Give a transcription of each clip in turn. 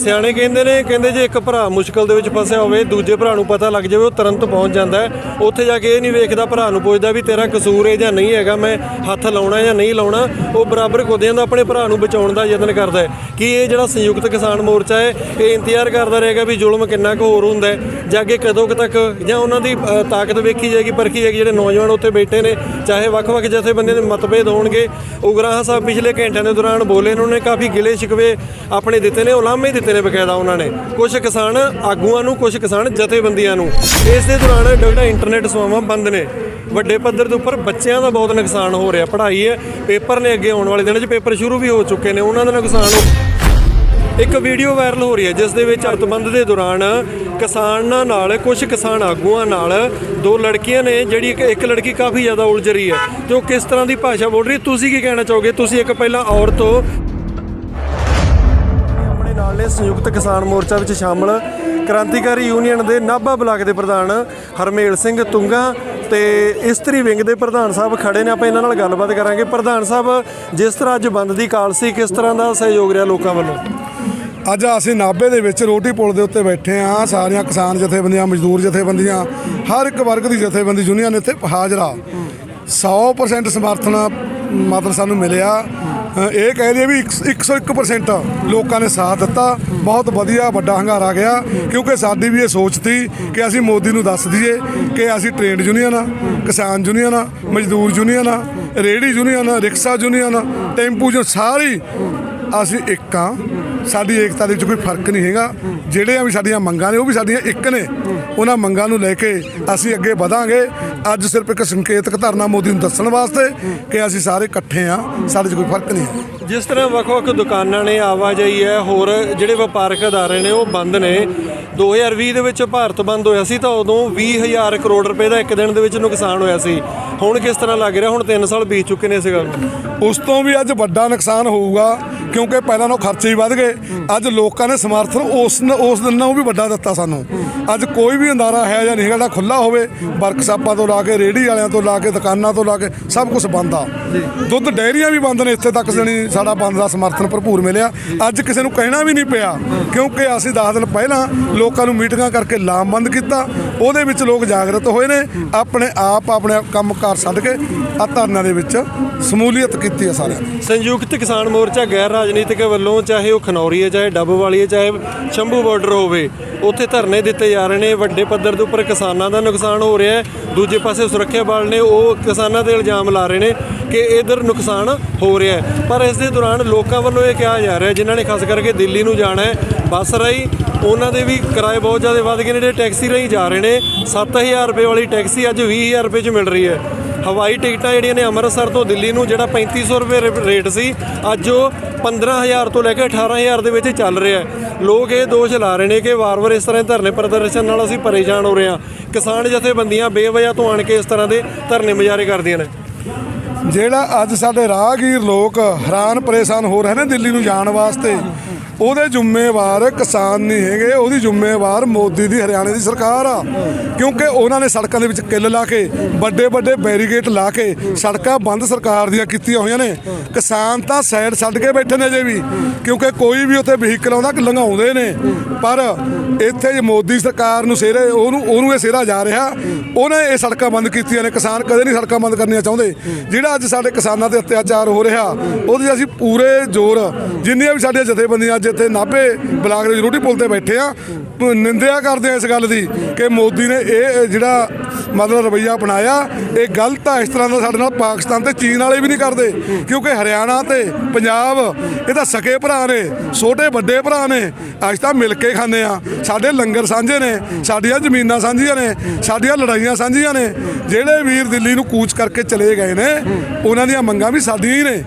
ਸਿਆਣੇ ਕਹਿੰਦੇ ਨੇ, ਕਹਿੰਦੇ ਜੇ ਇੱਕ ਭਰਾ ਮੁਸ਼ਕਲ ਦੇ ਵਿੱਚ ਫਸਿਆ ਹੋਵੇ, ਦੂਜੇ ਭਰਾ ਨੂੰ ਪਤਾ ਲੱਗ ਜਾਵੇ, ਉਹ ਤੁਰੰਤ ਪਹੁੰਚ ਜਾਂਦਾ ਹੈ। ਉੱਥੇ ਜਾ ਕੇ ਇਹ ਨਹੀਂ ਵੇਖਦਾ, ਭਰਾ ਨੂੰ ਪੁੱਛਦਾ ਵੀ ਤੇਰਾ ਕਸੂਰ ਹੈ ਜਾਂ ਨਹੀਂ ਹੈਗਾ, ਮੈਂ ਹੱਥ ਲਾਉਣਾ ਜਾਂ ਨਹੀਂ ਲਾਉਣਾ, ਉਹ ਬਰਾਬਰ ਖੁਦ ਦਾ ਆਪਣੇ ਭਰਾ ਨੂੰ ਬਚਾਉਣ ਦਾ ਯਤਨ ਕਰਦਾ ਹੈ। ਕਿ ਇਹ ਜਿਹੜਾ ਸੰਯੁਕਤ ਕਿਸਾਨ ਮੋਰਚਾ ਹੈ, ਇਹ ਇੰਤਜ਼ਾਰ ਕਰਦਾ ਰਹੇਗਾ ਵੀ ਜ਼ੁਲਮ ਕਿੰਨਾ ਕੁ ਹੋਰ ਹੁੰਦਾ ਹੈ? ਜਾਂ ਅੱਗੇ ਕਦੋਂ ਤੱਕ, ਜਾਂ ਉਹਨਾਂ ਦੀ ਤਾਕਤ ਵੇਖੀ ਜਾਏਗੀ, ਪਰਖੀ ਜਾਏਗੀ, ਜਿਹੜੇ ਨੌਜਵਾਨ ਉੱਥੇ ਬੈਠੇ ਨੇ ਚਾਹੇ ਵੱਖ-ਵੱਖ ਜਥੇਬੰਦੀਆਂ ਦੇ ਮਤਭੇਦ ਹੋਣਗੇ, ਉਗਰਾਹਾਂ ਸਾਹਿਬ ਪਿਛਲੇ ਘੰਟਿਆਂ ਦੇ ਦੌਰਾਨ ਬੋਲੇ ਨੇ, ਉਹਨਾਂ ਨੇ ਕਾਫੀ ਗਿਲੇ ਸ਼ਿਕਵੇ ਆਪਣੇ ਦਿੱਤੇ ਨੇ, ਉਲਾਮੇ ਦਿੱਤੇ ਨੇ ਬਕਾਇਦਾ ਉਹਨਾਂ ਨੇ। ਕੁਝ ਕਿਸਾਨ ਆਗੂਆਂ ਨੂੰ ਕੁਝ ਕਿਸਾਨ ਜਥੇਬੰਦੀਆਂ ਨੂੰ। ਇਸ ਦੇ ਦੌਰਾਨ ਜਿਹੜਾ ਇੰਟਰਨੈਟ ਸੇਵਾਵਾਂ ਬੰਦ ਨੇ। ਵੱਡੇ ਪੱਧਰ ਦੇ ਉੱਪਰ ਬੱਚਿਆਂ ਦਾ ਬਹੁਤ ਨੁਕਸਾਨ ਹੋ ਰਿਹਾ। ਪੜ੍ਹਾਈ ਹੈ, ਪੇਪਰ ਨੇ ਅੱਗੇ ਆਉਣ ਵਾਲੇ ਦਿਨਾਂ 'ਚ ਪੇਪਰ ਸ਼ੁਰੂ ਵੀ ਹੋ ਚੁੱਕੇ ਨੇ। ਉਹਨਾਂ ਦਾ ਨੁਕਸਾਨ ਇੱਕ ਵੀਡੀਓ ਵਾਇਰਲ ਹੋ ਰਹੀ ਹੈ, ਜਿਸ ਦੇ ਵਿੱਚ ਅਰਤਬੰਦ ਦੇ ਦੌਰਾਨ ਕਿਸਾਨਾਂ ਨਾਲ ਕੁਝ ਕਿਸਾਨ ਆਗੂਆਂ ਨਾਲ ਦੋ ਲੜਕੀਆਂ ਨੇ, ਜਿਹੜੀ ਇੱਕ- ਇੱਕ ਲੜਕੀ ਕਾਫੀ ਜ਼ਿਆਦਾ ਉਲਝ ਰਹੀ ਹੈ। ਤੇ ਉਹ ਕਿਸ ਤਰ੍ਹਾਂ ਦੀ ਭਾਸ਼ਾ ਬੋਲ ਰਹੀ ਤੁਸੀਂ ਕੀ ਕਹਿਣਾ ਚਾਹੋਗੇ? ਤੁਸੀਂ ਇੱਕ ਪਹਿਲਾਂ ਔਰਤ ਹੋ। ਆਪਣੇ ਨਾਲ ਨੇ ਸੰਯੁਕਤ ਕਿਸਾਨ ਮੋਰਚਾ ਵਿੱਚ ਸ਼ਾਮਲ ਕ੍ਰਾਂਤੀਕਾਰੀ ਯੂਨੀਅਨ ਦੇ ਨਾਭਾ ਬਲਾਕ ਦੇ ਪ੍ਰਧਾਨ ਹਰਮੇਲ ਸਿੰਘ ਤੁੰਗਾ ਤੇ ਇਸਤਰੀ ਵਿੰਗ ਦੇ ਪ੍ਰਧਾਨ ਸਾਹਿਬ ਖੜੇ ਨੇ। ਆਪਾਂ ਇਹਨਾਂ ਨਾਲ ਗੱਲਬਾਤ ਕਰਾਂਗੇ। ਪ੍ਰਧਾਨ ਸਾਹਿਬ, ਜਿਸ ਤਰ੍ਹਾਂ ਅੱਜ ਬੰਦ ਦੀ ਕਾਲ ਸੀ, ਕਿਸ ਤਰ੍ਹਾਂ ਦਾ ਸਹਿਯੋਗ ਰਿਹਾ ਲੋਕਾਂ ਵੱਲੋਂ? ਅੱਜ ਅਸੀਂ ਨਾਭੇ ਦੇ ਵਿੱਚ ਰੋਟੀ ਪੁਲ ਦੇ ਉੱਤੇ ਬੈਠੇ ਆ ਸਾਰੀਆਂ ਕਿਸਾਨ ਜਥੇਬੰਦੀਆਂ, ਮਜ਼ਦੂਰ ਜਥੇਬੰਦੀਆਂ, ਹਰ ਇੱਕ ਵਰਗ ਦੀ ਜਥੇਬੰਦੀ ਯੂਨੀਅਨ ਇੱਥੇ ਹਾਜ਼ਰਾ ਆ। 100% ਸਮਰਥਨ ਮਤਲਬ ਸਾਨੂੰ ਮਿਲਿਆ। ਇਹ ਕਹਿ ਲਈਏ ਵੀ ਇੱਕ- 101% ਲੋਕਾਂ ਨੇ ਸਾਥ ਦਿੱਤਾ। ਬਹੁਤ ਵਧੀਆ, ਵੱਡਾ ਹੰਗਾਰਾ ਗਿਆ। ਕਿਉਂਕਿ ਸਾਡੀ ਵੀ ਇਹ ਸੋਚ ਸੀ ਕਿ ਅਸੀਂ ਮੋਦੀ ਨੂੰ ਦੱਸ ਦਈਏ ਕਿ ਅਸੀਂ ਟ੍ਰੇਡ ਯੂਨੀਅਨ ਆ, ਕਿਸਾਨ ਯੂਨੀਅਨ ਆ, ਮਜ਼ਦੂਰ ਯੂਨੀਅਨ ਆ, ਰੇਹੜੀ ਯੂਨੀਅਨ ਆ, ਰਿਕਸ਼ਾ ਯੂਨੀਅਨ ਆ, ਟੈਂਪੂ ਜੋ ਸਾਰੀ ਅਸੀਂ ਇੱਕ ਆ ਸਾਡੀ ਏਕਤਾ ਦੇ ਵਿੱਚ ਕੋਈ ਫ਼ਰਕ ਨਹੀਂ ਹੈਗਾ। ਜਿਹੜੇ ਆ ਵੀ ਸਾਡੀਆਂ ਮੰਗਾਂ ਨੇ, ਉਹ ਵੀ ਸਾਡੀਆਂ ਇੱਕ ਨੇ। ਉਹਨਾਂ ਮੰਗਾਂ ਨੂੰ ਲੈ ਕੇ ਅਸੀਂ ਅੱਗੇ ਵਧਾਂਗੇ। ਅੱਜ ਸਿਰਫ ਇੱਕ ਸੰਕੇਤਕ ਧਰਨਾ ਮੋਦੀ ਨੂੰ ਦੱਸਣ ਵਾਸਤੇ ਕਿ ਅਸੀਂ ਸਾਰੇ ਇਕੱਠੇ ਆ ਸਾਡੇ 'ਚ ਕੋਈ ਫ਼ਰਕ ਨਹੀਂ ਹੈ ਜਿਸ ਤਰ੍ਹਾਂ ਵੱਖ-ਵੱਖ ਦੁਕਾਨਾਂ ਨੇ ਆਵਾਜਾਈ ਹੈ ਹੋਰ ਜਿਹੜੇ ਵਪਾਰਕ ਅਦਾਰੇ ਨੇ ਉਹ ਬੰਦ ਨੇ। 2020 ਦੇ ਵਿੱਚ ਭਾਰਤ ਬੰਦ ਹੋਇਆ ਸੀ ਤਾਂ ਉਦੋਂ 20000 ਕਰੋੜ ਰੁਪਏ ਦਾ ਇੱਕ ਦਿਨ ਦੇ ਵਿੱਚ ਨੁਕਸਾਨ ਹੋਇਆ ਸੀ। ਹੁਣ ਕਿਸ ਤਰ੍ਹਾਂ ਲੱਗ ਰਿਹਾ? ਹੁਣ 3 ਸਾਲ ਬੀਤ ਚੁੱਕੇ ਨੇ ਇਸ ਗੱਲ ਨੂੰ। ਉਸ ਤੋਂ ਵੀ ਅੱਜ ਵੱਡਾ ਨੁਕਸਾਨ ਹੋਊਗਾ ਕਿਉਂਕਿ ਪਹਿਲਾਂ ਨਾਲੋਂ ਖਰਚੇ ਹੀ ਵੱਧ ਗਏ। ਅੱਜ ਲੋਕਾਂ ਨੇ ਸਮਰਥਨ ਉਸ ਉਸ ਦਿਨ ਨਾਲੋਂ ਵੀ ਵੱਡਾ ਦਿੱਤਾ ਸਾਨੂੰ। ਅੱਜ ਕੋਈ ਵੀ ਅੰਦਾਰਾ ਹੈ ਜਾਂ ਨਹੀਂ ਜਿਹੜਾ ਖੁੱਲਾ ਹੋਵੇ ਵਰਕਸ਼ਾਪਾਂ ਤੋਂ ਲਾ ਕੇ ਰੇਹੜੀ ਵਾਲਿਆਂ ਤੋਂ ਲਾ ਕੇ ਦੁਕਾਨਾਂ ਤੋਂ ਲਾ ਕੇ ਸਭ ਕੁਝ ਬੰਦ ਆ। ਦੁੱਧ ਡੈਰੀਆਂ ਵੀ ਬੰਦ ਨੇ ਇੱਥੇ ਤੱਕ ਜਣੀ ਸਾਡਾ ਬੰਦ ਦਾ ਸਮਰਥਨ ਭਰਪੂਰ ਮਿਲਿਆ। ਅੱਜ ਕਿਸੇ ਨੂੰ ਕਹਿਣਾ ਵੀ ਨਹੀਂ ਪਿਆ, ਕਿਉਂਕਿ ਅਸੀਂ 10 ਦਿਨ ਪਹਿਲਾਂ ਲੋਕਾਂ ਨੂੰ ਮੀਟਿੰਗਾਂ ਕਰਕੇ ਲਾਮਬੰਦ ਕੀਤਾ। ਉਹਦੇ ਵਿੱਚ ਲੋਕ ਜਾਗਰਤ ਹੋਏ ਨੇ, ਆਪਣੇ ਆਪ ਆਪਣੇ ਕੰਮਕਾਰ ਛੱਡ ਕੇ ਆ ਧਰਨਿਆਂ ਦੇ ਵਿੱਚ ਸਮੂਲੀਅਤ ਕੀਤੀ ਹੈ ਸਾਰਿਆਂ ਨੇ। ਸੰਯੁਕਤ ਕਿਸਾਨ ਮੋਰਚਾ ਗੈਰ ਰਾਜਨੀਤਿਕ ਵੱਲੋਂ, ਚਾਹੇ ਉਹ ਖਨੌਰੀ ਹੈ, ਚਾਹੇ ਡੱਬ ਵਾਲੀ ਹੈ, ਚਾਹੇ ਸ਼ੰਭੂ ਬਾਰਡਰ ਹੋਵੇ, ਉੱਥੇ ਧਰਨੇ ਦਿੱਤੇ ਜਾ ਰਹੇ ਨੇ। ਵੱਡੇ ਪੱਧਰ ਦੇ ਉੱਪਰ ਕਿਸਾਨਾਂ ਦਾ ਨੁਕਸਾਨ ਹੋ ਰਿਹਾ ਹੈ। ਦੂਜੇ ਪਾਸੇ ਸੁਰੱਖਿਆ ਬਲ ਨੇ ਉਹ ਕਿਸਾਨਾਂ ਤੇ ਇਲਜ਼ਾਮ ਲਾ ਰਹੇ ਨੇ ਕਿ ਇਧਰ ਨੁਕਸਾਨ ਹੋ ਰਿਹਾ ਹੈ। ਪਰ ਇਸ ਦੇ ਦੌਰਾਨ ਲੋਕਾਂ ਵੱਲੋਂ ਇਹ ਕਿਹਾ ਜਾ ਰਿਹਾ, ਜਿਨ੍ਹਾਂ ਨੇ ਖਾਸ ਕਰਕੇ ਦਿੱਲੀ ਨੂੰ ਜਾਣਾ ਹੈ, ਬੱਸ ਰਾਹੀਂ, ਉਹਨਾਂ ਦੇ ਵੀ ਕਿਰਾਏ ਬਹੁਤ ਜ਼ਿਆਦਾ ਵੱਧ ਗਏ ਨੇ, ਜਿਹੜੇ ਟੈਕਸੀ ਰਾਹੀਂ ਜਾ ਰਹੇ ਨੇ। 7000 ਰੁਪਏ ਵਾਲੀ ਟੈਕਸੀ ਅੱਜ 20000 ਰੁਪਏ 'ਚ ਮਿਲ ਰਹੀ ਹੈ। ਹਵਾਈ ਟਿਕਟਾਂ ਜਿਹੜੀਆਂ ਨੇ ਅੰਮ੍ਰਿਤਸਰ ਤੋਂ ਦਿੱਲੀ ਨੂੰ, ਜਿਹੜਾ 3500 ਰੁਪਏ ਰੇ- ਰੇਟ ਸੀ, ਅੱਜ ਉਹ 15000 ਤੋਂ ਲੈ ਕੇ 18000 ਦੇ ਵਿੱਚ ਚੱਲ ਰਿਹਾ ਲੋਕ ਇਹ ਦੋਸ਼ ਲਾ ਰਹੇ ਨੇ ਕਿ ਵਾਰ-ਵਾਰ ਇਸ ਤਰ੍ਹਾਂ ਧਰਨੇ ਪ੍ਰਦਰਸ਼ਨ ਨਾਲ ਅਸੀਂ ਪਰੇਸ਼ਾਨ ਹੋ ਰਹੇ ਹਾਂ। ਕਿਸਾਨ ਜਥੇਬੰਦੀਆਂ ਬੇਵਜ੍ਹਾ ਤੋਂ ਆਣ ਕੇ ਇਸ ਤਰ੍ਹਾਂ ਦੇ ਧਰਨੇ ਮੁਜ਼ਾਹਰੇ ਕਰਦੀਆਂ ਨੇ। ਜਿਹੜਾ ਅੱਜ ਸਾਡੇ ਰਾਹਗੀਰ ਲੋਕ ਹੈਰਾਨ ਪਰੇਸ਼ਾਨ ਹੋ ਰਹੇ ਨੇ ਦਿੱਲੀ ਨੂੰ ਜਾਣ ਵਾਸਤੇ, ਉਹਦੇ ਜ਼ਿੰਮੇਵਾਰ ਕਿਸਾਨ ਨਹੀਂ ਹੈਗੇ, ਉਹਦੀ ਜ਼ਿੰਮੇਵਾਰ ਮੋਦੀ ਦੀ, ਹਰਿਆਣੇ ਦੀ ਸਰਕਾਰ ਆ। ਕਿਉਂਕਿ ਉਹਨਾਂ ਨੇ ਸੜਕਾਂ ਦੇ ਵਿੱਚ ਕਿੱਲ ਲਾ ਕੇ, ਵੱਡੇ ਵੱਡੇ ਬੈਰੀਗੇਟ ਲਾ ਕੇ ਸੜਕਾਂ ਬੰਦ ਸਰਕਾਰ ਦੀਆਂ ਕੀਤੀਆਂ ਹੋਈਆਂ ਨੇ। ਕਿਸਾਨ ਤਾਂ ਸਾਈਡ ਛੱਡ ਕੇ ਬੈਠੇ ਨੇ ਅਜੇ ਵੀ, ਕਿਉਂਕਿ ਕੋਈ ਵੀ ਉੱਥੇ ਵਹੀਕਲ ਆਉਂਦਾ ਲੰਘਾਉਂਦੇ ਨੇ। ਪਰ ਇੱਥੇ ਜੇ ਮੋਦੀ ਸਰਕਾਰ ਨੂੰ ਸਿਹਰੇ, ਉਹਨੂੰ ਉਹਨੂੰ ਇਹ ਸਿਹਰਾ ਜਾ ਰਿਹਾ, ਉਹਨੇ ਇਹ ਸੜਕਾਂ ਬੰਦ ਕੀਤੀਆਂ ਨੇ, ਕਿਸਾਨ ਕਦੇ ਨਹੀਂ ਸੜਕਾਂ ਬੰਦ ਕਰਨੀਆਂ ਚਾਹੁੰਦੇ। ਜਿਹੜਾ ਅੱਜ ਸਾਡੇ ਕਿਸਾਨਾਂ ਤੇ ਅਤਿਆਚਾਰ ਹੋ ਰਿਹਾ, ਉਹਦੇ ਅਸੀਂ ਪੂਰੇ ਜ਼ੋਰ, ਜਿੰਨੀਆਂ ਵੀ ਸਾਡੀਆਂ ਜਥੇਬੰਦੀਆਂ ਅੱਜ ਇੱਥੇ ਨਾਭੇ ਬਲਾਕ ਦੇ ਰੋਟੀ ਪੁਲ ਤੇ ਬੈਠੇ ਆ, ਨਿੰਦਿਆ ਕਰਦੇ ਆ ਇਸ ਗੱਲ ਦੀ ਕਿ ਮੋਦੀ ਨੇ ਇਹ ਜਿਹੜਾ ਮਤਲਬ ਰਵਈਆ ਅਪਣਾਇਆ। ਇਹ ਗਲਤ ਆ ਇਸ ਤਰ੍ਹਾਂ ਦਾ ਸਾਡੇ ਨਾਲ ਪਾਕਿਸਤਾਨ ਤੇ ਚੀਨ ਵਾਲੇ ਵੀ ਨਹੀਂ ਕਰਦੇ, ਕਿਉਂਕਿ ਹਰਿਆਣਾ ਤੇ ਪੰਜਾਬ, ਇਹ ਤਾਂ ਸਕੇ ਭਰਾ ਨੇ, ਛੋਟੇ ਵੱਡੇ ਭਰਾ ਨੇ, ਅੱਜ ਤਾਂ ਮਿਲ ਕੇ ਖਾਂਦੇ ਆ। ਸਾਡੇ ਲੰਗਰ ਸਾਂਝੇ ਨੇ, ਸਾਡੀਆਂ ਜ਼ਮੀਨਾਂ ਸਾਂਝੀਆਂ ਨੇ, ਸਾਡੀਆਂ ਲੜਾਈਆਂ ਸਾਂਝੀਆਂ ਨੇ। ਜਿਹੜੇ ਵੀਰ ਦਿੱਲੀ ਨੂੰ ਕੂਚ ਕਰਕੇ ਚਲੇ ਗਏ ਨੇ, ਉਹਨਾਂ ਦੀਆਂ ਮੰਗਾਂ ਵੀ ਸਾਡੀਆਂ ਹੀ ਨੇ।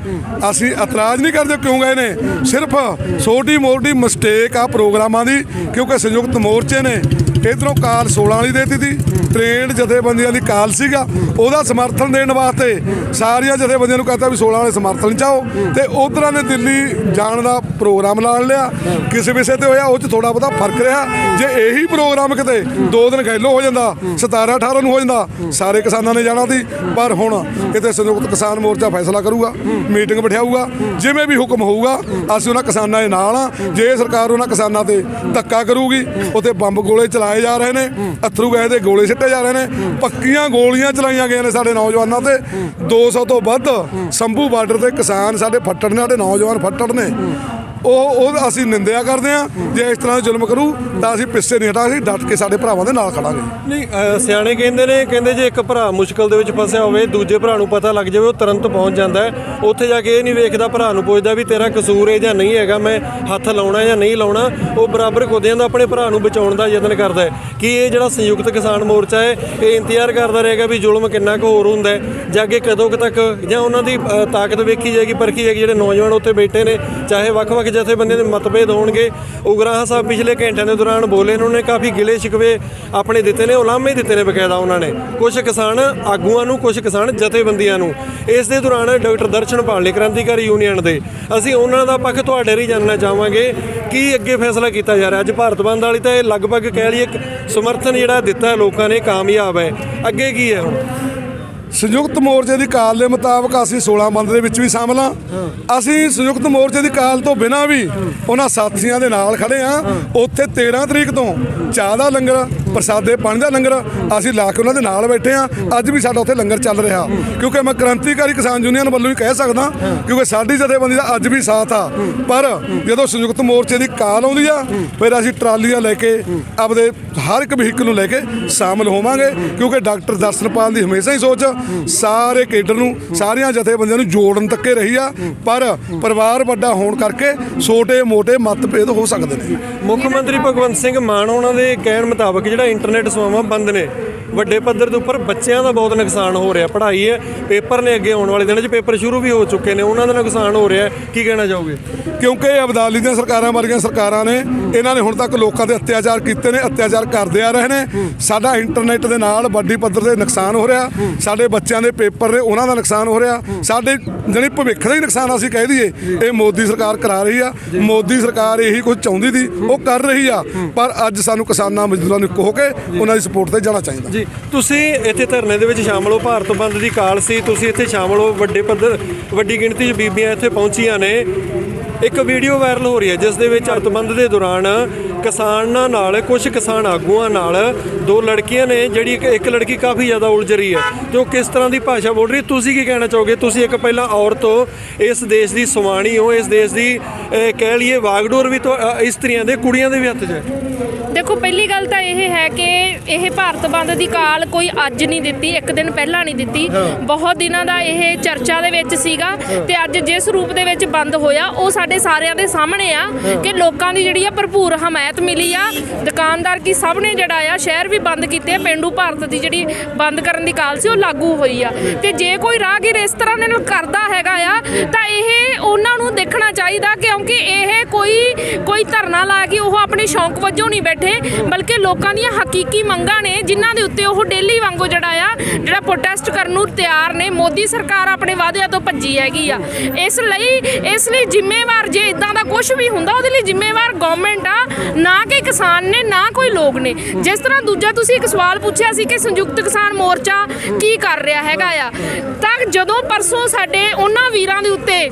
ਅਸੀਂ ਇਤਰਾਜ਼ ਨਹੀਂ ਕਰਦੇ ਕਿਉਂ ਗਏ ਨੇ। ਸਿਰਫ ਛੋਟੀ ਮੋਟੀ ਮਿਸਟੇਕ ਆ ਪ੍ਰੋਗਰਾਮਾਂ ਦੀ, ਕਿਉਂਕਿ ਸੰਯੁਕਤ ਮੋਰਚੇ ਨੇ। ਇਧਰੋਂ ਕਾਰ 16 ਵਾਲੀ ਦੇਤੀ ਸੀ ਟ੍ਰੇਨਡ ਜਥੇਬੰਦੀਆਂ ਦੀ ਕਾਲ ਸੀਗਾ, ਉਹਦਾ ਸਮਰਥਨ ਦੇਣ ਵਾਸਤੇ ਸਾਰੀਆਂ ਜਥੇਬੰਦੀਆਂ ਨੂੰ ਕਹਤਾ ਵੀ 16 ਵਾਲੇ ਸਮਰਥਨ ਚਾਓ ਤੇ ਉਧਰਾਂ ਨੇ ਦਿੱਲੀ ਜਾਣ ਦਾ ਪ੍ਰੋਗਰਾਮ ਲਾਣ ਲਿਆ। ਕਿਸੇ ਵਿਸ਼ੇ ਤੇ ਹੋਇਆ, ਉਹ ਚ ਥੋੜਾ ਬਹੁਤਾ ਫ਼ਰਕ ਰਿਹਾ। ਜੇ ਇਹੀ ਪ੍ਰੋਗਰਾਮ ਕਿਤੇ ਦੋ ਦਿਨ ਗੈਲੋ ਹੋ ਜਾਂਦਾ 17 18 ਨੂੰ ਹੋ ਜਾਂਦਾ, ਸਾਰੇ ਕਿਸਾਨਾਂ ਨੇ ਜਾਣਾ ਸੀ। ਪਰ ਹੁਣ ਕਿਤੇ ਸੰਯੁਕਤ ਕਿਸਾਨ ਮੋਰਚਾ ਫੈਸਲਾ ਕਰੂਗਾ, ਮੀਟਿੰਗ ਬਿਠਾਊਗਾ, ਜਿਵੇਂ ਵੀ ਹੁਕਮ ਹੋਊਗਾ, ਅਸੀਂ ਉਹਨਾਂ ਕਿਸਾਨਾਂ ਦੇ ਨਾਲ ਆ ਜੇ ਸਰਕਾਰ ਉਹਨਾਂ ਕਿਸਾਨਾਂ ਤੇ ਧੱਕਾ ਕਰੂਗੀ, ਉੱਥੇ ਬੰਬ ਗੋਲੇ ਚਲਾਏ ਜਾ ਰਹੇ ਨੇ, ਅਥਰੂ ਗੈਸ ਦੇ ਗੋਲੇ ਸਿੱਟੇ ਜਾ ਰਹੇ ਨੇ। ਪੱਕੀਆਂ ਗੋਲੀਆਂ ਚਲਾਈਆਂ ਗਈਆਂ ਨੇ ਸਾਡੇ ਨੌਜਵਾਨਾਂ ਤੇ। 200 ਤੋਂ ਵੱਧ ਸੰਭੂ ਬਾਰਡਰ ਤੇ ਕਿਸਾਨ ਸਾਡੇ ਫੱਟੜ ਨੇ, ਸਾਡੇ ਨੌਜਵਾਨ ਫੱਟੜ ਨੇ। ਉਹ ਉਹ ਅਸੀਂ ਨਿੰਦਿਆ ਕਰਦੇ ਆ ਜੇ ਇਸ ਤਰ੍ਹਾਂ ਜ਼ੁਲਮ ਕਰੂ ਤਾਂ ਅਸੀਂ ਪਿੱਛੇ ਨਹੀਂ ਹਟਾਂਗੇ, ਅਸੀਂ ਡਟ ਕੇ ਸਾਡੇ ਭਰਾਵਾਂ ਦੇ ਨਾਲ ਖੜਾਂਗੇ। ਨਹੀਂ ਸਿਆਣੇ ਕਹਿੰਦੇ ਨੇ, ਕਹਿੰਦੇ ਜੇ ਇੱਕ ਭਰਾ ਮੁਸ਼ਕਲ ਦੇ ਵਿੱਚ ਫਸਿਆ ਹੋਵੇ, ਦੂਜੇ ਭਰਾ ਨੂੰ ਪਤਾ ਲੱਗ ਜਾਵੇ, ਉਹ ਤੁਰੰਤ ਪਹੁੰਚ ਜਾਂਦਾ ਹੈ। ਉੱਥੇ ਜਾ ਕੇ ਇਹ ਨਹੀਂ ਵੇਖਦਾ, ਭਰਾ ਨੂੰ ਪੁੱਛਦਾ ਵੀ ਤੇਰਾ ਕਸੂਰ ਹੈ ਜਾਂ ਨਹੀਂ ਹੈਗਾ, ਮੈਂ ਹੱਥ ਲਾਉਣਾ ਜਾਂ ਨਹੀਂ ਲਾਉਣਾ। ਉਹ ਬਰਾਬਰ ਕੁੱਦਿਆਂ ਦਾ ਆਪਣੇ ਭਰਾ ਨੂੰ ਬਚਾਉਣ ਦਾ ਯਤਨ ਕਰਦਾ ਹੈ। ਕਿ ਇਹ ਜਿਹੜਾ ਸੰਯੁਕਤ ਕਿਸਾਨ ਮੋਰਚਾ ਹੈ, ਇਹ ਇੰਤਜ਼ਾਰ ਕਰਦਾ ਰਹੇਗਾ ਵੀ ਜ਼ੁਲਮ ਕਿੰਨਾ ਕੁ ਹੋਰ ਹੁੰਦਾ ਹੈ? ਜਾਂ ਅੱਗੇ ਕਦੋਂ ਤੱਕ, ਜਾਂ ਉਹਨਾਂ ਦੀ ਤਾਕਤ ਵੇਖੀ ਜਾਏਗੀ, ਪਰਖੀ ਜਾਏਗੀ, ਜਿਹੜੇ ਨੌਜਵਾਨ ਉੱਥੇ ਬੈਠੇ ਨੇ, ਚਾਹੇ ਵੱਖ-ਵੱਖ ਜਥੇਬੰਦੀਆਂ ਦੇ ਮਤਭੇਦ ਹੋਣਗੇ। ਉਗਰਾਹਾਂ ਸਾਹਿਬ ਪਿਛਲੇ ਘੰਟਿਆਂ ਦੇ ਦੌਰਾਨ ਬੋਲੇ ਨੇ ਉਹਨਾਂ ਨੇ ਕਾਫੀ ਗਿਲੇ ਸ਼ਿਕਵੇ ਆਪਣੇ ਦਿੱਤੇ ਨੇ, ਉਲਾਮੇ ਦਿੱਤੇ ਨੇ ਬਕਾਇਦਾ ਉਹਨਾਂ ਨੇ। ਕੁਝ ਕਿਸਾਨ ਆਗੂਆਂ ਨੂੰ ਕੁਝ ਕਿਸਾਨ ਜਥੇਬੰਦੀਆਂ ਨੂੰ। ਇਸ ਦੇ ਦੌਰਾਨ ਡਾਕਟਰ ਦਰਸ਼ਨ ਪਾਲੇ ਕ੍ਰਾਂਤੀਕਾਰੀ ਯੂਨੀਅਨ ਦੇ। ਅਸੀਂ ਉਹਨਾਂ ਦਾ ਪੱਖ ਤੁਹਾਡੇ ਲਈ ਜਾਣਨਾ ਚਾਹਾਂਗੇ ਕੀ ਅੱਗੇ ਫੈਸਲਾ ਕੀਤਾ ਜਾ ਰਿਹਾ। ਅੱਜ ਭਾਰਤ ਬੰਦ ਵਾਲੀ ਤਾਂ ਇਹ ਲਗਭਗ ਕਹਿ ਲਈਏ ਇੱਕ ਸਮਰਥਨ ਜਿਹੜਾ ਦਿੱਤਾ ਲੋਕਾਂ ਨੇ, ਕਾਮਯਾਬ ਹੈ। ਅੱਗੇ ਕੀ ਹੈ ਹੁਣ? ਸੰਯੁਕਤ ਮੋਰਚੇ ਦੀ ਕਾਲ ਦੇ ਮੁਤਾਬਕ ਅਸੀਂ 16 ਬੰਦ ਦੇ ਵਿੱਚ ਵੀ ਸ਼ਾਮਲ ਆ ਅਸੀਂ ਸੰਯੁਕਤ ਮੋਰਚੇ ਦੀ ਕਾਲ ਤੋਂ ਬਿਨਾਂ ਵੀ ਉਹਨਾਂ ਸਾਥੀਆਂ ਦੇ ਨਾਲ ਖੜੇ ਆ ਉੱਥੇ 13 ਤਰੀਕ ਤੋਂ ਚਾਹ ਦਾ ਲੰਗਰ ਪ੍ਰਸਾਦੇ ਪਾਣੀ ਦਾ ਲੰਗਰ, ਅਸੀਂ ਲਾ ਕੇ ਉਹਨਾਂ ਦੇ ਨਾਲ ਬੈਠੇ ਆ ਅੱਜ ਵੀ ਸਾਡਾ ਉੱਥੇ ਲੰਗਰ ਚੱਲ ਰਿਹਾ। ਕਿਉਂਕਿ ਮੈਂ ਕ੍ਰਾਂਤੀਕਾਰੀ ਕਿਸਾਨ ਯੂਨੀਅਨ ਵੱਲੋਂ ਹੀ ਕਹਿ ਸਕਦਾ, ਕਿਉਂਕਿ ਸਾਡੀ ਜਥੇਬੰਦੀ ਦਾ ਅੱਜ ਵੀ ਸਾਥ ਆ। ਪਰ ਜਦੋਂ ਸੰਯੁਕਤ ਮੋਰਚੇ ਦੀ ਕਾਲ ਆਉਂਦੀ ਆ, ਫਿਰ ਅਸੀਂ ਟਰਾਲੀਆਂ ਲੈ ਕੇ, ਆਪਦੇ ਹਰ ਇੱਕ ਵਹੀਕਲ ਨੂੰ ਲੈ ਕੇ ਸ਼ਾਮਲ ਹੋਵਾਂਗੇ। ਕਿਉਂਕਿ ਡਾਕਟਰ ਦਰਸ਼ਨਪਾਲ ਦੀ ਹਮੇਸ਼ਾ ਹੀ ਸੋਚ ਸਾਰੇ ਕੇਡਰ ਨੂੰ, ਸਾਰੀਆਂ ਜਥੇਬੰਦੀਆਂ ਨੂੰ ਜੋੜਨ ਤੱਕੇ ਰਹੀ ਆ। ਪਰ ਪਰਿਵਾਰ ਵੱਡਾ ਹੋਣ ਕਰਕੇ ਛੋਟੇ ਮੋਟੇ ਮਤਭੇਦ ਹੋ ਸਕਦੇ ਨੇ। ਮੁੱਖ ਮੰਤਰੀ ਭਗਵੰਤ ਸਿੰਘ ਮਾਨ, ਉਹਨਾਂ ਦੇ ਕਹਿਣ ਮੁਤਾਬਕ ਜਿਹੜਾ ਇੰਟਰਨੈਟ ਸੇਵਾਵਾਂ ਬੰਦ ਨੇ। ਵੱਡੇ ਪੱਧਰ ਦੇ ਉੱਪਰ ਬੱਚਿਆਂ ਦਾ ਬਹੁਤ ਨੁਕਸਾਨ ਹੋ ਰਿਹਾ। ਪੜ੍ਹਾਈ ਹੈ ਪੇਪਰ ਨੇ ਅੱਗੇ ਆਉਣ ਵਾਲੇ ਦਿਨਾਂ 'ਚ ਪੇਪਰ ਸ਼ੁਰੂ ਵੀ ਹੋ ਚੁੱਕੇ ਨੇ। ਉਹਨਾਂ ਦਾ ਨੁਕਸਾਨ ਹੋ ਰਿਹਾ। ਕੀ ਕਹਿਣਾ ਚਾਹੋਗੇ? ਕਿਉਂਕਿ ਅਬਦਾਲੀ ਦੀਆਂ ਸਰਕਾਰਾਂ ਵਰਗੀਆਂ ਸਰਕਾਰਾਂ ਨੇ ਇਹਨਾਂ ਨੇ ਹੁਣ ਤੱਕ ਲੋਕਾਂ ਤੇ ਅਤਿਆਚਾਰ ਕੀਤੇ ਨੇ ਅਤਿਆਚਾਰ ਕਰਦੇ ਆ ਰਹੇ ਨੇ। ਸਾਡਾ ਇੰਟਰਨੈਟ ਦੇ ਨਾਲ ਵੱਡੀ ਪੱਧਰ ਤੇ ਨੁਕਸਾਨ ਹੋ ਰਿਹਾ। ਸਾਡੇ ਬੱਚਿਆਂ ਦੇ ਪੇਪਰ ਨੇ ਉਹਨਾਂ ਦਾ ਨੁਕਸਾਨ ਹੋ ਰਿਹਾ। ਸਾਡੇ ਜਿਹੜੀ ਭਵਿੱਖ ਦਾ ਹੀ ਨੁਕਸਾਨ ਅਸੀਂ ਕਹਿ ਦਈਏ। ਇਹ ਮੋਦੀ ਸਰਕਾਰ ਕਰਾ ਰਹੀ ਆ। ਮੋਦੀ ਸਰਕਾਰ ਇਹੀ ਕੁਝ ਚਾਹੁੰਦੀ ਸੀ ਉਹ ਕਰ ਰਹੀ ਆ। ਪਰ ਅੱਜ ਸਾਨੂੰ ਕਿਸਾਨਾਂ ਮਜ਼ਦੂਰਾਂ ਨੂੰ ਇੱਕ ਹੋ ਕੇ ਉਹਨਾਂ ਦੀ ਸਪੋਰਟ ਤੇ ਜਾਣਾ ਚਾਹੀਦਾ। ਜੀ, ਤੁਸੀਂ ਇੱਥੇ ਧਰਨੇ ਦੇ ਵਿੱਚ ਸ਼ਾਮਲ ਹੋ, ਭਾਰਤ ਬੰਦ ਦੀ ਕਾਲ ਸੀ, ਤੁਸੀਂ ਇੱਥੇ ਸ਼ਾਮਲ ਹੋ, ਵੱਡੇ ਪੱਧਰ, ਵੱਡੀ ਗਿਣਤੀ 'ਚ ਬੀਬੀਆਂ ਇੱਥੇ ਪਹੁੰਚੀਆਂ ਨੇ। ਇੱਕ ਵੀਡੀਓ ਵਾਇਰਲ ਹੋ ਰਹੀ ਹੈ, ਜਿਸ ਦੇ ਵਿੱਚ ਭਾਰਤ ਬੰਦ ਦੇ ਦੌਰਾਨ ਕਿਸਾਨਾਂ ਨਾਲ ਕੁਝ ਕਿਸਾਨ ਆਗੂਆਂ ਨਾਲ ਦੋ ਲੜਕੀਆਂ ਨੇ, ਜਿਹੜੀ ਇੱਕ- ਇੱਕ ਲੜਕੀ ਕਾਫੀ ਜ਼ਿਆਦਾ ਉਲਝ ਰਹੀ ਹੈ। ਤੇ ਉਹ ਕਿਸ ਤਰ੍ਹਾਂ ਦੀ ਭਾਸ਼ਾ ਬੋਲ ਰਹੀ ਤੁਸੀਂ ਕੀ ਕਹਿਣਾ ਚਾਹੋਗੇ? ਤੁਸੀਂ ਇੱਕ ਪਹਿਲਾਂ ਔਰਤ ਹੋ, ਇਸ ਦੇਸ਼ ਦੀ ਸੁਵਾਣੀ ਹੋ, ਇਸ ਦੇਸ਼ ਦੀ ਕਹਿ ਲਈਏ ਵਾਗਡੋਰ ਵੀ ਤੋਂ ਇਸਤਰੀਆਂ ਦੇ ਕੁੜੀਆਂ ਦੇ ਵੀ ਹੱਥ 'ਚ ਹੈ। ਦੇਖੋ ਪਹਿਲੀ ਗੱਲ ਤਾਂ ਇਹ ਹੈ ਕਿ ਇਹ ਭਾਰਤ ਬੰਦ ਦੀ ਕਾਲ ਕੋਈ ਅੱਜ ਨਹੀਂ ਦਿੱਤੀ ਇੱਕ ਦਿਨ ਪਹਿਲਾਂ ਨਹੀਂ ਦਿੱਤੀ। ਬਹੁਤ ਦਿਨਾਂ ਦਾ ਇਹ ਚਰਚਾ ਦੇ ਵਿੱਚ ਸੀਗਾ ਤੇ ਅੱਜ ਜਿਸ ਰੂਪ ਦੇ ਵਿੱਚ ਬੰਦ ਹੋਇਆ ਉਹ ਸਾਡੇ ਸਾਰਿਆਂ ਦੇ ਸਾਹਮਣੇ ਆ ਕਿ ਲੋਕਾਂ ਦੀ ਜਿਹੜੀ ਆ ਭਰਪੂਰ ਹਮਾਇਤ ਮਿਲੀ ਆ। ਦੁਕਾਨਦਾਰ ਕੀ ਸਭ ਨੇ ਜਿਹੜਾ ਆ ਸ਼ਹਿਰ ਵੀ ਬੰਦ ਕੀਤੇ ਪਿੰਡੂ ਭਾਰਤ ਦੀ ਜਿਹੜੀ ਬੰਦ ਕਰਨ ਦੀ ਕਾਲ ਸੀ ਉਹ ਲਾਗੂ ਹੋਈ ਆ। ਤੇ ਜੇ ਕੋਈ ਰਾਹਗੀਰ ਇਸ ਤਰ੍ਹਾਂ ਨਾਲ ਕਰਦਾ ਹੈਗਾ ਆ ਤਾਂ ਇਹ ਉਹਨਾਂ ਨੂੰ ਦੇਖਣਾ ਚਾਹੀਦਾ ਕਿਉਂਕਿ ਇਹ ਕੋਈ ਕੋਈ ਧਰਨਾ ਲਾ ਕੇ ਉਹ ਆਪਣੇ ਸ਼ੌਂਕ ਵਜੋਂ ਨਹੀਂ ਬੈਠੇ। ਬਲਕਿ ਲੋਕਾਂ ਦੀਆਂ ਹਕੀਕੀ ਮੰਗਾਂ ਨੇ, ਜਿਨ੍ਹਾਂ ਦੇ ਉੱਤੇ ਉਹ ਡੇਲੀ ਵਾਂਗੂ ਜਿਹੜਾ ਆ, ਜਿਹੜਾ ਪ੍ਰੋਟੈਸਟ ਕਰਨ ਨੂੰ ਤਿਆਰ ਨੇ, ਮੋਦੀ ਸਰਕਾਰ ਆਪਣੇ ਵਾਅਦਿਆਂ ਤੋਂ ਭੱਜੀ ਹੈਗੀ ਆ। ਇਸ ਲਈ ਇਸ ਲਈ ਜ਼ਿੰਮੇਵਾਰ ਜੇ ਇਦਾਂ ਦਾ ਕੁਝ ਵੀ ਹੁੰਦਾ, ਉਹਦੇ ਲਈ ਜ਼ਿੰਮੇਵਾਰ ਗਵਰਨਮੈਂਟ ਆ, ਨਾ ਕਿ ਕਿਸਾਨ ਨੇ, ਨਾ ਕੋਈ ਲੋਕ ਨੇ। ਜਿਸ ਤਰ੍ਹਾਂ ਦੂਜਾ ਤੁਸੀਂ ਇੱਕ ਸਵਾਲ ਪੁੱਛਿਆ ਸੀ ਕਿ ਸੰਯੁਕਤ ਕਿਸਾਨ ਮੋਰਚਾ ਕੀ ਕਰ ਰਿਹਾ ਹੈਗਾ ਆ, ਤਾਂ ਜਦੋਂ ਪਰਸੋਂ ਸਾਡੇ ਉਹਨਾਂ ਵੀਰਾਂ ਦੇ ਉੱਤੇ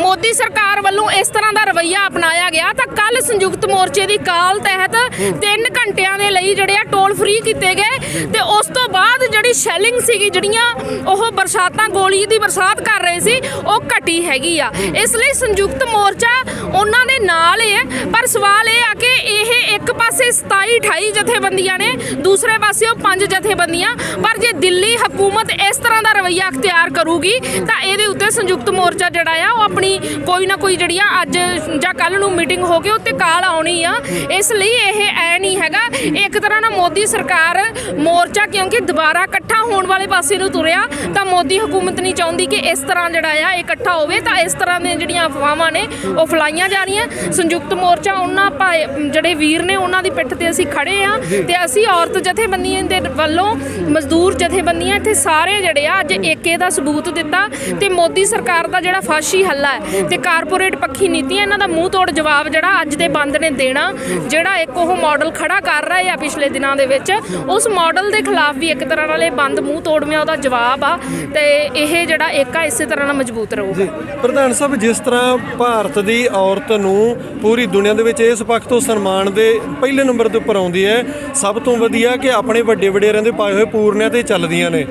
ਮੋਦੀ ਸਰਕਾਰ ਵੱਲੋਂ ਇਸ ਤਰ੍ਹਾਂ ਦਾ ਰਵੱਈਆ ਅਪਣਾਇਆ ਗਿਆ ਤਾਂ ਕੱਲ ਸੰਯੁਕਤ ਮੋਰਚੇ ਦੀ ਕਾਲ ਤਹਿਤ 3 ਘੰਟਿਆਂ ਦੇ ਲਈ ਜਿਹੜੇ ਆ ਟੋਲ ਫ੍ਰੀ ਕੀਤੇ ਗਏ ਤੇ ਉਸ ਤੋਂ ਬਾਅਦ ਜਿਹੜੀ ਸ਼ੈਲਿੰਗ ਸੀਗੀ ਜਿਹੜੀਆਂ ਉਹ ਬਰਸਾਤਾਂ, ਗੋਲੀ ਦੀ ਬਰਸਾਤ ਕਰ ਰਹੇ ਸੀ, ਉਹ ਘਟੀ ਹੈਗੀ ਆ। ਇਸ ਲਈ ਸੰਯੁਕਤ ਮੋਰਚਾ ਉਹਨਾਂ ਦੇ ਨਾਲ ਹੀ ਹੈ ਪਰ ਸਵਾਲ ਇਹ ਆ ਕਿ ਇਹ ਇੱਕ ਪਾਸੇ 27 28 ਜਥੇਬੰਦੀਆਂ ਨੇ, ਦੂਸਰੇ ਪਾਸੇ ਉਹ ਪੰਜ ਜਥੇਬੰਦੀਆਂ, ਪਰ ਜੇ ਦਿੱਲੀ ਹਕੂਮਤ ਇਸ ਤਰ੍ਹਾਂ ਦਾ ਰਵੱਈਆ ਅਖਤਿਆਰ ਕਰੂਗੀ ਤਾਂ ਇਹਦੇ ਉੱਤੇ ਸੰਯੁਕਤ ਮੋਰਚਾ ਜਿਹੜਾ ਆ, ਉਹ ਆਪਣੀ ਕੋਈ ਨਾ ਕੋਈ ਜਿਹੜੀ ਆ ਅੱਜ ਜਾਂ ਕੱਲ ਨੂੰ ਮੀਟਿੰਗ ਹੋ ਕੇ ਉੱਤੇ ਕਾਲ ਆਉਣੀ ਆ। ਇਸ ਲਈ ਇਹ ਐ ਨਹੀਂ ਹੈਗਾ। ਇੱਕ ਤਰ੍ਹਾਂ ਨਾਲ ਮੋਦੀ ਸਰਕਾਰ ਮੋਰਚਾ ਕਿਉਂਕਿ ਦੁਬਾਰਾ ਇਕੱਠਾ ਹੋਣ ਵਾਲੇ ਪਾਸੇ ਨੂੰ ਤੁਰਿਆ, ਤਾਂ ਮੋਦੀ ਹਕੂਮਤ ਨਹੀਂ ਚਾਹੁੰਦੀ ਕਿ ਇਸ ਤਰ੍ਹਾਂ ਜਿਹੜਾ ਆ ਇਹ ਇਕੱਠਾ ਹੋਵੇ, ਤਾਂ ਇਸ ਤਰ੍ਹਾਂ ਦੀਆਂ ਜਿਹੜੀਆਂ ਅਫਵਾਹਾਂ ਨੇ ਉਹ ਫਲਾਈਆਂ ਜਾ ਰਹੀਆਂ। ਸੰਯੁਕਤ ਮੋਰਚਾ ਉਹਨਾਂ ਭਾਈ ਜਿਹੜੇ ਵੀਰ ਨੇ ਉਹਨਾਂ ਦੀ ਪਿੱਠ ਤੇ ਅਸੀਂ ਖੜੇ ਆ ਤੇ ਅਸੀਂ ਔਰਤ ਜਥੇਬੰਦੀਆਂ ਦੇ ਵੱਲੋਂ ਮਜ਼ਦੂਰ ਜਥੇਬੰਦੀਆਂ ਇੱਥੇ ਸਾਰੇ ਜਿਹੜੇ ਆ ਅੱਜ ਏਕੇ ਦਾ ਸਬੂਤ ਦਿੱਤਾ ਤੇ ਮੋਦੀ ਸਰਕਾਰ ਦਾ ਜਿਹੜਾ ਫਾਸ਼ੀ ਹੱਲਾ ਹੈ। ਤੇ ਕਾਰਪੋਰੇਟ ਪੱਖੀ ਨੀਤੀਆਂ ਇਹਨਾਂ ਦਾ ਮੂੰਹ ਤੋੜ ਜਵਾਬ ਜਿਹੜਾ ਅੱਜ ਦੇ ਬੰਦ ਨੇ ਦੇਣਾ, ਜਿਹੜਾ ਇੱਕ ਉਹ ਮਾਡਲ ਖੜਾ ਕਰ ਰਹੇ ਆ ਪਿਛਲੇ ਦਿਨਾਂ ਦੇ ਵਿੱਚ। ਉਸ ਮਾਡਲ ਦੇ ਖਿਲਾਫ ਵੀ ਇੱਕ ਤਰ੍ਹਾਂ ਨਾਲ ਇਹ ਬੰਦ ਮੂੰਹ ਤੋੜਵਿਆਂ ਉਹਦਾ ਜਵਾਬ ਆ ਤੇ ਇਹ ਜਿਹੜਾ ਏਕਾ ਇਸੇ ਤਰ੍ਹਾਂ ਨਾਲ ਮਜ਼ਬੂਤ ਰਹੂਗਾ। ਪ੍ਰਧਾਨ ਸਾਹਿਬ, ਜਿਸ ਤਰ੍ਹਾਂ ਭਾਰਤ ਦੀ ਔਰਤ ਨੂੰ ਪੂਰੀ ਦੁਨੀਆ ਦੇ ਵਿੱਚ ਇਸ ਪੱਖ ਤੋਂ ਸਨਮਾਨ ਦੇ ਪਹਿਲੇ ਨੰਬਰ ਦੇ ਉੱਪਰ ਆਉਂਦੀ ਹੈ, ਸਭ ਤੋਂ ਵਧੀਆ ਕਿ ਆਪਣੇ ਵੱਡੇ ਵਡੇਰਿਆਂ ਦੇ ਪਾਏ ਹੋਏ ਪੂਰਨਿਆਂ ਤੇ ਚੱਲਦੀਆਂ ਨੇ।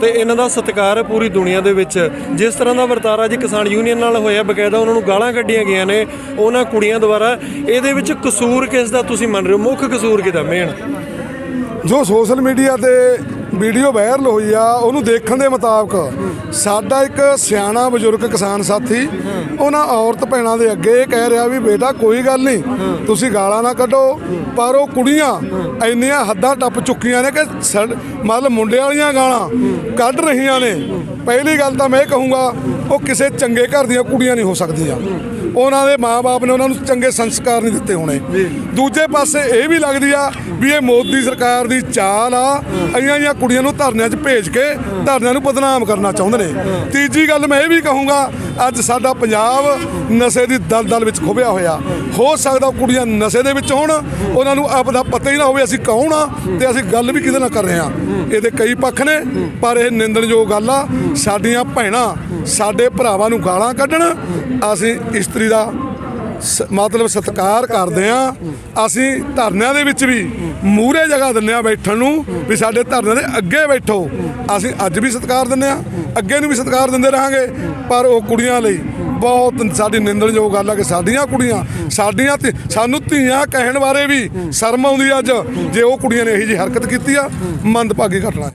ਤੇ ਇਹਨਾਂ ਦਾ ਸਤਿਕਾਰ ਹੈ ਪੂਰੀ ਦੁਨੀਆ ਦੇ ਵਿੱਚ। ਜਿਸ ਤਰ੍ਹਾਂ ਦਾ ਵਰਤਾਰਾ ਜੀ ਕਿਸਾਨ ਯੂਨੀਅਨ ਨਾਲ ਹੋਇਆ, ਬਕਾਇਦਾ ਉਹਨਾਂ ਨੂੰ ਗਾਲਾਂ ਕੱਢੀਆਂ ਗਈਆਂ ਨੇ, ਉਹਨਾਂ ਕੁੜੀਆਂ ਦੁਆਰਾ। ਇਹਦੇ ਵਿੱਚ ਕਸੂਰ ਕਿਸ ਦਾ ਤੁਸੀਂ ਮੰਨ ਰਹੇ ਹੋ? ਮੁੱਖ ਕਸੂਰ ਕਿਹਦਾ? ਮੇਨ ਜੋ ਸੋਸ਼ਲ ਮੀਡੀਆ ਤੇ ਵੀਡੀਓ ਵਾਇਰਲ ਹੋਈ ਆ, ਉਹਨੂੰ ਦੇਖਣ ਦੇ ਮੁਤਾਬਕ ਸਾਡਾ ਇੱਕ ਸਿਆਣਾ ਬਜ਼ੁਰਗ ਕਿਸਾਨ ਸਾਥੀ, ਉਹਨਾਂ ਔਰਤ ਭੈਣਾਂ ਦੇ ਅੱਗੇ ਇਹ ਕਹਿ ਰਿਹਾ ਵੀ ਬੇਟਾ ਕੋਈ ਗੱਲ ਨਹੀਂ, ਤੁਸੀਂ ਗਾਲਾਂ ਨਾ ਕੱਢੋ, ਪਰ ਉਹ ਕੁੜੀਆਂ ਇੰਨੀਆਂ ਹੱਦਾਂ ਟੱਪ ਚੁੱਕੀਆਂ ਨੇ ਕਿ ਸੜ- ਮਤਲਬ ਮੁੰਡੇ ਵਾਲੀਆਂ ਗਾਲਾਂ ਕੱਢ ਰਹੀਆਂ ਨੇ। ਪਹਿਲੀ ਗੱਲ ਤਾਂ ਮੈਂ ਇਹ ਕਹੂੰਗਾ ਉਹ ਕਿਸੇ ਚੰਗੇ ਘਰ ਦੀਆਂ ਕੁੜੀਆਂ ਨਹੀਂ ਹੋ ਸਕਦੀਆਂ। ਉਹਨਾਂ ਦੇ ਮਾਪੇ ਨੇ ਉਹਨਾਂ ਨੂੰ ਚੰਗੇ ਸੰਸਕਾਰ ਨਹੀਂ ਦਿੱਤੇ ਹੋਣੇ। ਦੂਜੇ ਪਾਸੇ ਇਹ ਵੀ ਲੱਗਦੀ ਆ ਵੀ ਇਹ ਮੋਦੀ ਸਰਕਾਰ ਦੀ ਚਾਲ ਆ ਅਈਆਂ ਜੀਆਂ ਕੁੜੀਆਂ ਨੂੰ ਧਰਨਿਆਂ 'ਚ ਭੇਜ ਕੇ ਧਰਨਿਆਂ ਨੂੰ ਬਦਨਾਮ ਕਰਨਾ ਚਾਹੁੰਦੇ ਨੇ। ਤੀਜੀ ਗੱਲ ਮੈਂ ਇਹ ਵੀ ਕਹੂੰਗਾ ਅੱਜ ਸਾਡਾ ਪੰਜਾਬ ਨਸ਼ੇ ਦੀ ਦਲਦਲ ਵਿੱਚ ਖੁੱਭਿਆ ਹੋਇਆ। ਹੋ ਸਕਦਾ ਕੁੜੀਆਂ ਨਸ਼ੇ ਦੇ ਵਿੱਚ ਹੋਣ ਉਹਨਾਂ ਨੂੰ ਆਪ ਦਾ ਪਤਾ ਹੀ ਨਾ ਹੋਵੇ ਅਸੀਂ ਕੌਣ ਆ ਤੇ ਅਸੀਂ ਗੱਲ ਵੀ ਕਿਹਦੇ ਨਾਲ ਕਰ ਰਹੇ ਆ। ਇਹਦੇ ਕਈ ਪੱਖ ਨੇ ਪਰ ਇਹ ਨਿੰਦਣਯੋਗ ਗੱਲ ਆ। ਸਾਡੀਆਂ ਭੈਣਾਂ ਸਾਡੇ ਭਰਾਵਾਂ ਨੂੰ ਗਾਲਾਂ ਕੱਢਣ, ਅਸੀਂ ਇਸਤਰੀ ਦਾ ਸ- ਮਤਲਬ ਸਤਿਕਾਰ ਕਰਦੇ ਆ ਅਸੀਂ ਧਰਨਿਆਂ ਦੇ ਵਿੱਚ ਵੀ ਮੂਹਰੇ ਜਗ੍ਹਾ ਦਿੰਦੇ ਆ ਬੈਠਣ ਨੂੰ ਵੀ ਸਾਡੇ ਧਰਨਿਆਂ ਦੇ ਅੱਗੇ ਬੈਠੋ। ਅਸੀਂ ਅੱਜ ਵੀ ਸਤਿਕਾਰ ਦਿੰਦੇ ਆ ਅੱਗੇ ਨੂੰ ਵੀ ਸਤਿਕਾਰ ਦਿੰਦੇ ਰਹਾਂਗੇ। ਪਰ ਉਹ ਕੁੜੀਆਂ ਲਈ ਬਹੁਤ ਸਾਡੀ ਨਿੰਦਣਯੋਗ ਗੱਲ ਆ ਕਿ ਸਾਡੀਆਂ ਕੁੜੀਆਂ, ਸਾਡੀਆਂ ਧੀ- ਸਾਨੂੰ ਧੀਆਂ ਕਹਿਣ ਬਾਰੇ ਵੀ ਸ਼ਰਮ ਆਉਂਦੀ ਅੱਜ। ਜੇ ਉਹ ਕੁੜੀਆਂ ਨੇ ਇਹੀ ਜਿਹੀ ਹਰਕਤ ਕੀਤੀ ਆ, ਮੰਦਭਾਗੀ ਘਟਨਾ।